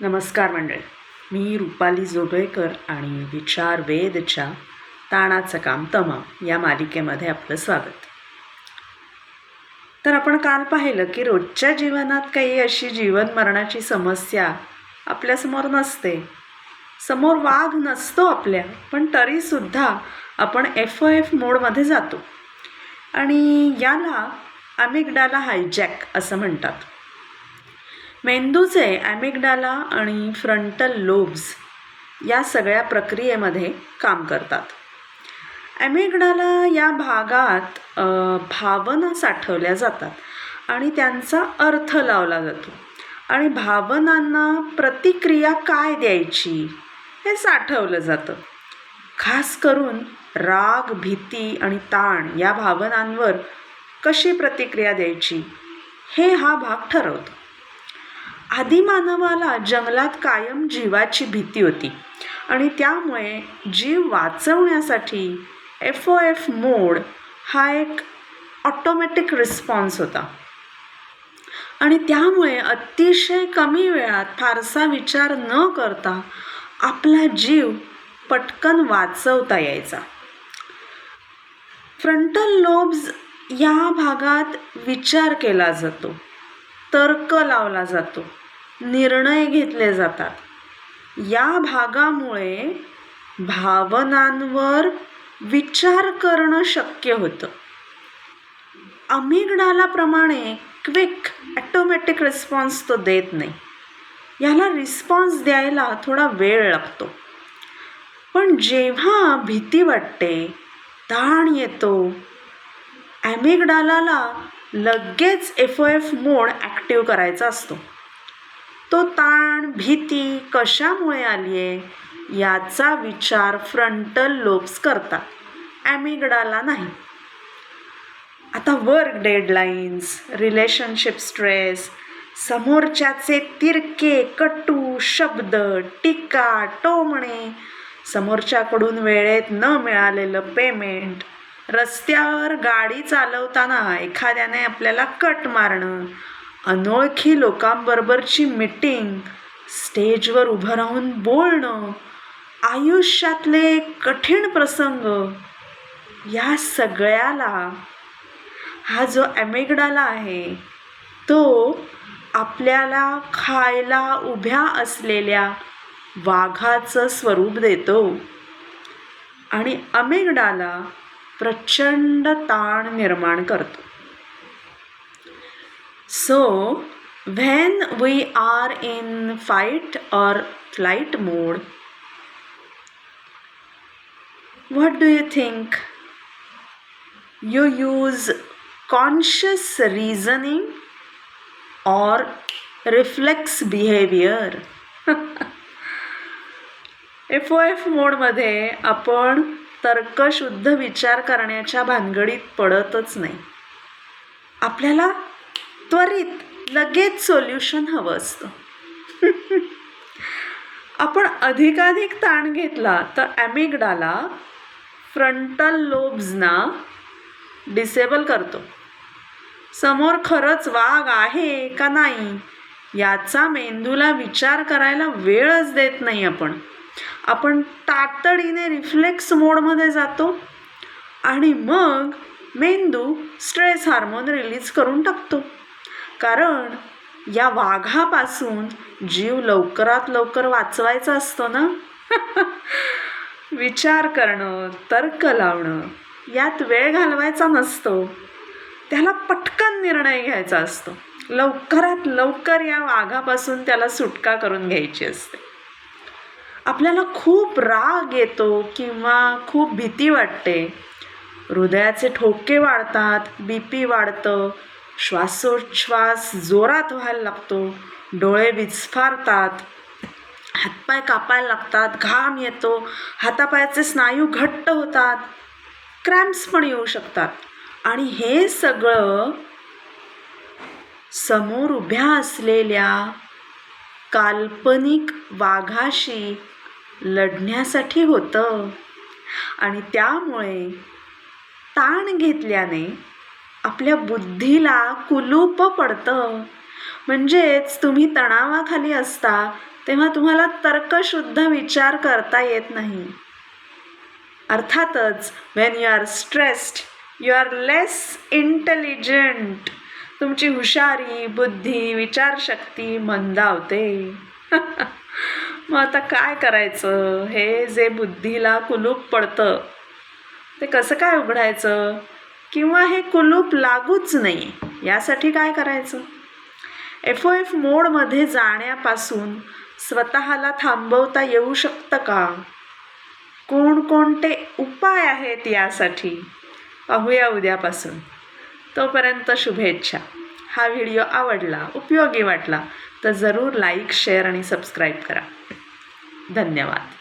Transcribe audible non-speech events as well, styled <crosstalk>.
नमस्कार मंडळी. मी रुपाली जोगळेकर आणि विचार वेदच्या ताणाचं काम तमाम या मालिकेमध्ये आपलं स्वागत. तर आपण काल पाहिलं की रोजच्या जीवनात काही अशी जीवन मरणाची समस्या आपल्यासमोर नसते. समोर वाघ नसतो आपल्या पण तरीसुद्धा आपण एफ ओ एफ मोडमध्ये जातो. आणि याला अमिगडाला हायजॅक असं म्हणतात. मेंदूचे ॲमिगडाला आणि फ्रंटल लोब्स या सगळ्या प्रक्रियेमध्ये काम करतात. ॲमिगडाला या भागात भावना साठवल्या जातात आणि त्यांचा अर्थ लावला जातो. आणि भावनांना प्रतिक्रिया काय द्यायची हे साठवलं जातं. खास करून राग भीती आणि ताण या भावनांवर कशी प्रतिक्रिया द्यायची हे हा भाग ठरवतो. आदिमानवाला जंगलात कायम जीवाची भीती होती. आणि त्यामुळे जीव वाचवण्यासाठी एफ ओ एफ मोड हा एक ऑटोमॅटिक रिस्पॉन्स होता. आणि त्यामुळे अतिशय कमी वेळात फारसा विचार न करता आपला जीव पटकन वाचवता यायचा. फ्रंटल लोब्स या भागात विचार केला जातो. तर्क लावला जातो. निर्णय घेतले जातात. या भागामुळे भावनांवर विचार करणं शक्य होतं. अमिगडालाप्रमाणे क्विक ॲटोमॅटिक रिस्पॉन्स तो देत नाही. याला रिस्पॉन्स द्यायला थोडा वेळ लागतो. पण जेव्हा भीती वाटते ताण येतो. ॲमिगडालाला लगेच F O F mode active करायचा असतो. तो ताण भीती कशामुळे आली आहे याचा विचार फ्रंटल लोब्स करतात ॲमिगडाला नाही. आता वर्क डेडलाईन्स रिलेशनशिप स्ट्रेस समोरच्याचे तिरके कटू शब्द टीका टोमणे समोरच्याकडून वेळेत न मिळालेलं पेमेंट रस्त्यावर गाडी चालवताना एखाद्याने आपल्याला कट मारणं अनोळखी लोकांबरोबरची मीटिंग स्टेजवर उभं राहून बोलणं आयुष्यातले कठीण प्रसंग या सगळ्याला हा जो ॲमेगडाला आहे तो आपल्याला खायला उभ्या असलेल्या वाघाचं स्वरूप देतो. आणि अमेगडाला प्रचंड ताण निर्माण करतो. So when we are in fight or flight mode what do you think you use conscious reasoning or reflex behaviour F O F मोडमध्ये आपण तर्कशुद्ध विचार करण्याच्या भानगडीत पडतच नाही. आपल्याला त्वरित लगेच सोल्युशन हवं असतं. <laughs> आपण अधिकाधिक ताण घेतला तर ॲमिगडाला फ्रंटल लोब्सना डिसेबल करतो. समोर खरंच वाघ आहे का नाही याचा मेंदूला विचार करायला वेळच देत नाही आपण. आपण तातडीने रिफ्लेक्स मोडमध्ये जातो आणि मग मेंदू स्ट्रेस हार्मोन रिलीज करून टाकतो. कारण या वाघापासून जीव लवकरात लवकर वाचवायचा असतो ना? <laughs> विचार करणं तर्क लावणं यात वेळ घालवायचा नसतो. त्याला पटकन निर्णय घ्यायचा असतो. लवकरात लवकर या वाघापासून त्याला सुटका करून घ्यायची असते. आपल्याला खूप राग येतो किंवा खूप भीती वाटते. हृदयाचे ठोके वाढतात बी पी वाढतं श्वासोच्छ्वास जोरात व्हायला लागतो डोळे विस्फारतात हातपाय कापायला लागतात घाम येतो हातापायाचे स्नायू घट्ट होतात क्रॅम्प्स पण येऊ शकतात. आणि हे सगळं समोर उभ्या असलेल्या काल्पनिक वाघाशी लढण्यासाठी होतं. आणि त्यामुळे ताण घेतल्याने आपल्या बुद्धीला कुलूप पडतं. म्हणजेच तुम्ही तणावाखाली असता तेव्हा तुम्हाला तर्कशुद्ध विचार करता येत नाही. अर्थातच when you are stressed you are less intelligent तुमची हुशारी बुद्धी विचारशक्ती मंदावते. <laughs> मग आता काय करायचं? हे जे बुद्धीला कुलूप पडतं ते कसं काय उघडायचं? किंवा हे कुलूप लागूच नाही यासाठी काय करायचं? एफ ओ एफ मोडमध्ये जाण्यापासून स्वतःला थांबवता येऊ शकतं का? कोणकोणते उपाय आहेत यासाठी? पाहूया उद्यापासून. तोपर्यंत शुभेच्छा. हा व्हिडिओ आवडला उपयोगी वाटला तर जरूर लाईक शेअर आणि सबस्क्राईब करा. धन्यवाद.